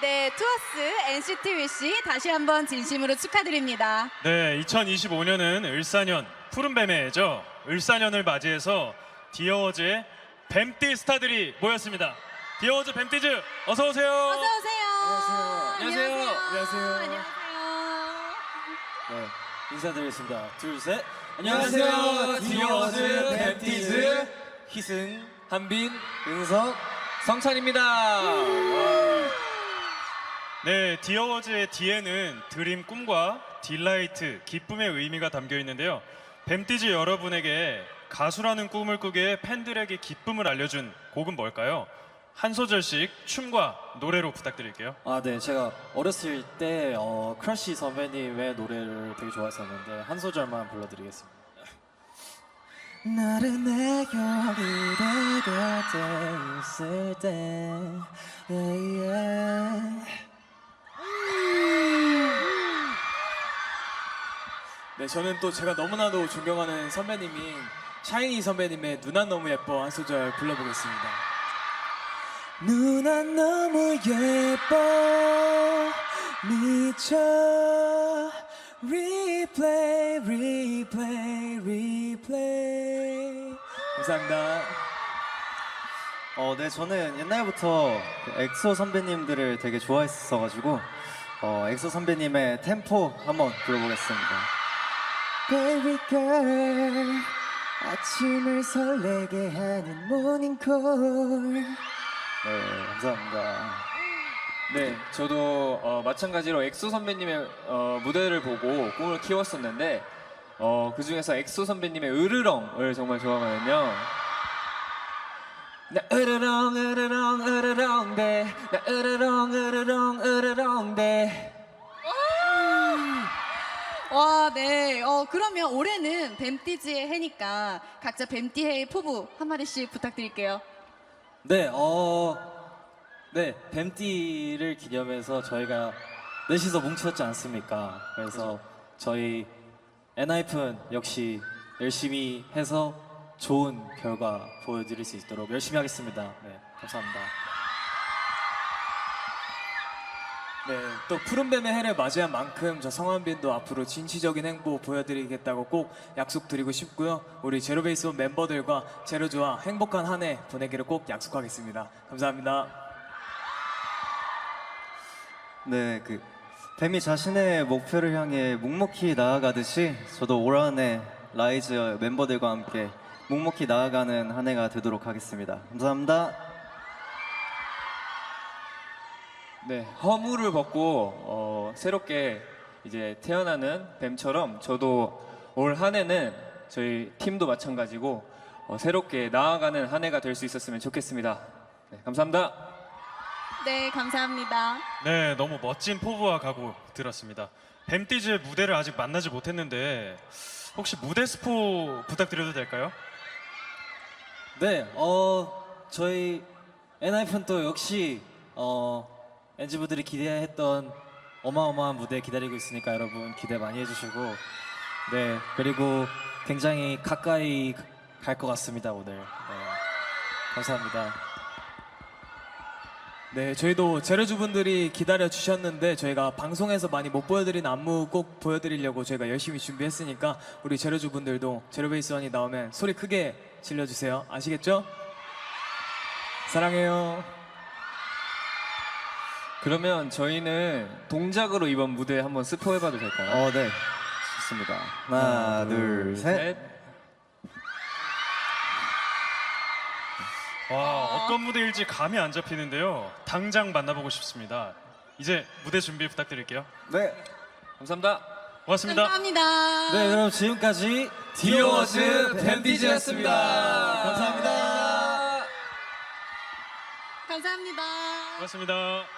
네, 투어스 NCT 위시 다시 한번 진심으로 축하드립니다. 네, 2025년은 을사년 푸른뱀의 해죠. 을사년을 맞이해서 디어워즈의 뱀띠 스타들이 모였습니다. 디어워즈 뱀띠즈 어서 오세요. 어서 오세요. 안녕하세요. 안녕하세요. 안녕하세요. 네, 인사드리겠습니다. 둘, 셋. 안녕하세요. 디어워즈 뱀티즈 희승, 한빈, 은석. 성찬입니다. 네, 디어워즈의 D에는 드림 꿈과 딜라이트, 기쁨의 의미가 담겨 있는데요. 뱀띠즈 여러분에게 가수라는 꿈을 꾸게 팬들에게 기쁨을 알려준 곡은 뭘까요? 한 소절씩 춤과 노래로 부탁드릴게요. 아, 네, 제가 어렸을 때 어, 크러쉬 선배님의 노래를 되게 좋아했었는데 한 소절만 불러드리겠습니다. 나른해 겨울이 되고 있을 때 yeah, yeah. 저는 또 제가 너무나도 존경하는 선배님인 샤이니 선배님의 누나 너무 예뻐 한 소절 불러보겠습니다. 누나 너무 예뻐 미쳐 리플레이 리플레이 리플레이 감사합니다. 어, 네, 저는 옛날부터 그 엑소 선배님들을 되게 좋아했어가지고 어, 엑소 선배님의 템포 한번 불러보겠습니다. Baby girl, 아침을 설레게 하는 모닝콜. 네, 감사합니다. 네, 저도 어, 마찬가지로 엑소 선배님의 어, 무대를 보고 꿈을 키웠었는데 어, 그 중에서 엑소 선배님의 으르렁을 정말 좋아하거든요. 나 으르렁 으르렁 으르렁대 나 으르렁 으르렁 으르렁대 와, 네. 어, 그러면 올해는 뱀띠즈의 해니까 각자 뱀띠해의 포부 한 마디씩 부탁드릴게요. 네, 어, 네, 뱀띠를 기념해서 저희가 넷이서 뭉쳤지 않습니까? 그래서 저희 엔하이픈 역시 열심히 해서 좋은 결과 보여드릴 수 있도록 열심히 하겠습니다. 네, 감사합니다. 네, 또 푸른뱀의 해를 맞이한 만큼 저 성한빈도 앞으로 진취적인 행보 보여드리겠다고 꼭 약속드리고 싶고요. 우리 제로베이스원 멤버들과 제로즈와 행복한 한 해 보내기를 꼭 약속하겠습니다. 감사합니다. 네, 그 뱀이 자신의 목표를 향해 묵묵히 나아가듯이 저도 올 한 해 라이즈 멤버들과 함께 묵묵히 나아가는 한 해가 되도록 하겠습니다. 감사합니다. 네, 허물을 벗고 어, 새롭게 이제 태어나는 뱀처럼 저도 올 한 해는 저희 팀도 마찬가지고 어, 새롭게 나아가는 한 해가 될 수 있었으면 좋겠습니다. 네, 감사합니다. 네, 감사합니다. 네, 너무 멋진 포부와 각오 들었습니다. 뱀띠즈의 무대를 아직 만나지 못했는데 혹시 무대 스포 부탁드려도 될까요? 네, 어 저희 엔하이픈 또 역시 어 엔지부들이 기대했던 어마어마한 무대 기다리고 있으니까 여러분 기대 많이 해주시고 네 그리고 굉장히 가까이 갈 것 같습니다 오늘 네, 감사합니다. 네, 저희도 제로주분들이 기다려 주셨는데 저희가 방송에서 많이 못 보여드린 안무 꼭 보여드리려고 저희가 열심히 준비했으니까 우리 제로주분들도 제로베이스원이 나오면 소리 크게 질러주세요. 아시겠죠? 사랑해요. 그러면 저희는 동작으로 이번 무대 한번 스포해봐도 될까요? 어 네 좋습니다. 하나 둘 셋. 와, 어떤 무대일지 감이 안 잡히는데요. 당장 만나보고 싶습니다. 이제 무대 준비 부탁드릴게요. 네. 감사합니다. 고맙습니다. 감사합니다. 네 그럼 지금까지 디어워즈 뱀디즈였습니다. 감사합니다. 감사합니다. 고맙습니다.